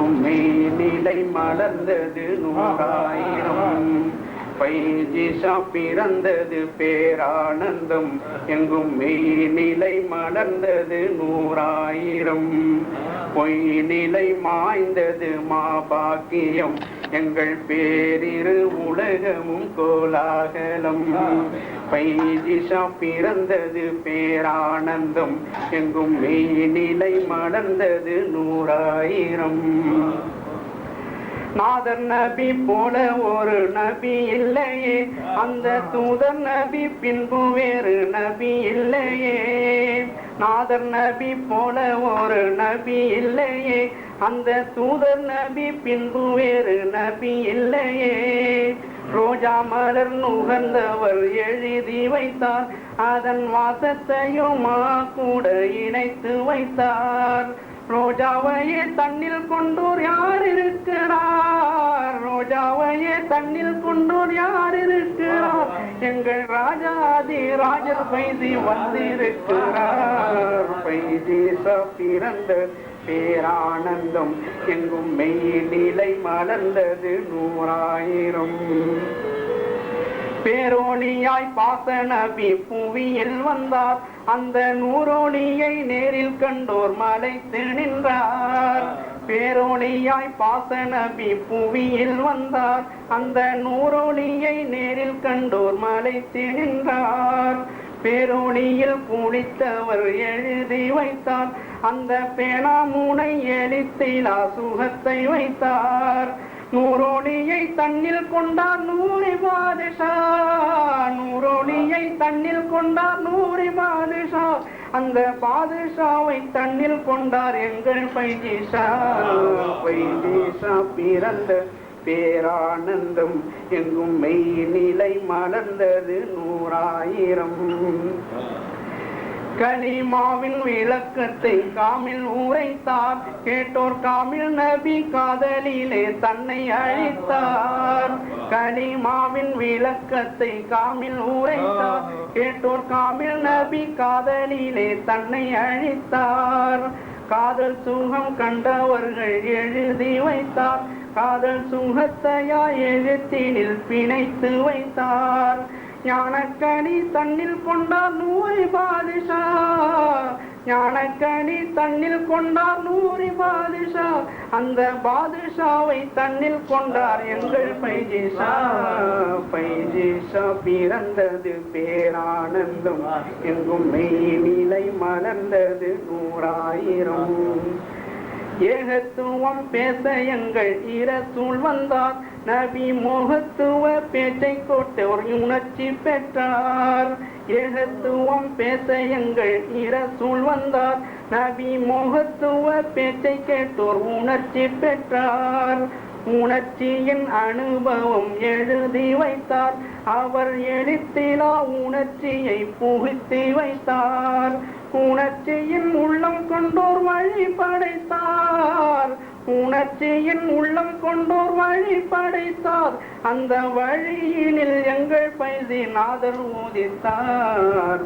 நூறுமே நிலை மலர்ந்தது நூறாயிரம். பைஜிஷா பிறந்தது பேரானந்தம். எங்கும் மெய்நிலை மலர்ந்தது நூறாயிரம். பொய் நிலை மாய்ந்தது மாபாக்கியம். எங்கள் பேரிரு உலகமும் கோலாகலம். பைஜிஷா பிறந்தது பேரானந்தம். எங்கும் மெய்நிலை மலர்ந்தது நூறாயிரம். நாதர் நபி போல ஒரு நபி இல்லையே. அந்த தூதர் நபி பின்பு வேறு நபி இல்லையே. நாதர் நபி போல ஒரு நபி இல்லையே. அந்த தூதர் நபி பின்பு வேறு நபி இல்லையே. ரோஜா மலர் நுகர்ந்தவர் எழுதி வைத்தார். அதன் வாசத்தையும் கூட இணைத்து வைத்தார். ரோஜாவையே தண்ணில் கொண்டோர் யார் இருக்க? குன்றூர் யார் இருக்கிறார்? எங்கள் ராஜாதி ராஜர் பைதி வந்திருக்கிறார். பைதி பிறந்த பேரானந்தம் எங்கும் மெய் நிலை மலர்ந்தது நூறாயிரம். பேரோணியாய் பாசனபி புவியில் வந்தார். அந்த நூறோணியை நேரில் கண்டோர் மலைத்து நின்றார். பேரோணியாய் பாசநபி புவியில் வந்தார். அந்த நூறோணியை நேரில் கண்டோர் மலைத்து நின்றார் பேரோணியில் குளித்தவர் எழுதி வைத்தார். அந்த பேனாமூனை எழுத்திலா சுகத்தை வைத்தார். நூறோணியை தன்னில் கொண்டார் நூறி பாதுஷா நூறோணியை தன்னில் கொண்டார் நூறி பாதுஷா அந்த பாதுஷாவை தன்னில் கொண்டார் எங்கள் பைஜிஷா பைஜிஷா பிறந்த பேரானந்தம் எங்கும் மெய் நிலை மலர்ந்தது நூறாயிரம். கலிமாவின் விளக்கத்தை காமில் உரைத்தார். கேட்டோர் காமில் நபி காதலிலே தன்னை அழித்தார். கலிமாவின் விளக்கத்தை காமில் உரைத்தார். கேட்டோர் காமில் நபி காதலிலே தன்னை அழித்தார். காதல் சுகம் கண்டவர்கள் எழுதி வைத்தார். காதல் சுகத்தையா எழுத்தினில் பிணைத்து வைத்தார். ஞானக்கனி தன்னில் கொண்டார். நூறி பாதிஷா ஞானக்கனி தன்னில் கொண்டார் நூறி பாதிஷா. அந்த பாதுஷாவை தன்னில் கொண்டார் எங்கள் பைஜிஷா. பைஜிஷா பிறந்தது பேரானந்தம். எங்கும் மெய் நிலை மலர்ந்தது நூறாயிரம். ஏகத்துவம் பேச எங்கள் இரசூல் வந்தார். நபி மோகத்துவ பேச்சை கோட்டோர் உணர்ச்சி பெற்றார். ஏகத்துவம் பேச எங்கள் இரசூல் வந்தார். நபி மோகத்துவ பேச்சை கேட்டோர் உணர்ச்சி பெற்றார். உணர்ச்சியின் அனுபவம் எழுதி வைத்தார். அவர் எழுத்திலா உணர்ச்சியை புகுத்தி வைத்தார். உணர்ச்சியின் கொண்டோர் வழி படைத்தார். உணர்ச்சியின் உள்ளம் கொண்டோர் வழி படைத்தார். அந்த வழியினில் எங்கள் பைதி நாதர் ஊதித்தார்